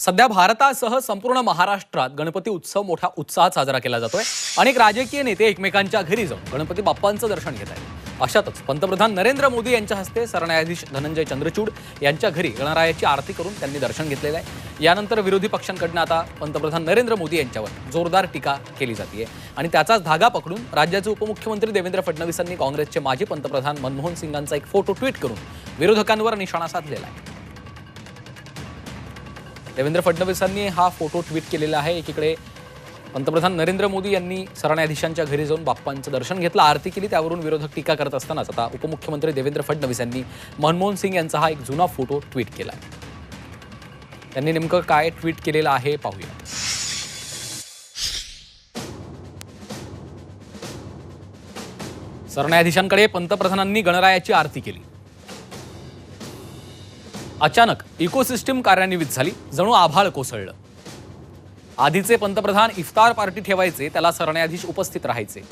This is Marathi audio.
सध्या भारतासह संपूर्ण महाराष्ट्रात गणपती उत्सव मोठ्या उत्साहात साजरा केला जातोय. अनेक राजकीय नेते एकमेकांच्या घरी जाऊन गणपती बाप्पांचं दर्शन घेत आहेत. अशातच पंतप्रधान नरेंद्र मोदी यांच्या हस्ते सरन्यायाधीश धनंजय चंद्रचूड यांच्या घरी गणरायाची आरती करून त्यांनी दर्शन घेतलेलं आहे. यानंतर विरोधी पक्षांकडनं आता पंतप्रधान नरेंद्र मोदी यांच्यावर जोरदार टीका केली जाते आणि त्याचाच धागा पकडून राज्याचे उपमुख्यमंत्री देवेंद्र फडणवीसांनी काँग्रेसचे माजी पंतप्रधान मनमोहन सिंगांचा एक फोटो ट्विट करून विरोधकांवर निशाणा साधलेला आहे. देवेंद्र फडणवीसांनी हा फोटो ट्विट केलेला आहे. एकीकडे पंतप्रधान नरेंद्र मोदी यांनी सरन्यायाधीशांच्या घरी जाऊन बाप्पांचं दर्शन घेतलं. आरती केली त्यावरून विरोधक टीका करत असतानाच आता उपमुख्यमंत्री देवेंद्र फडणवीस यांनी मनमोहन सिंग यांचा हा एक जुना फोटो ट्विट केला आहे. त्यांनी नेमकं काय ट्विट केलेलं आहे पाहूया. सरन्यायाधीशांकडे पंतप्रधानांनी गणरायाची आरती केली. अचानक इकोसिस्टीम कार्यान्वित झाली जणू आभाळ कोसळलं. आधीचे पंतप्रधान इफ्तार पार्टी ठेवायचे त्याला सरन्यायाधीश उपस्थित राहायचे.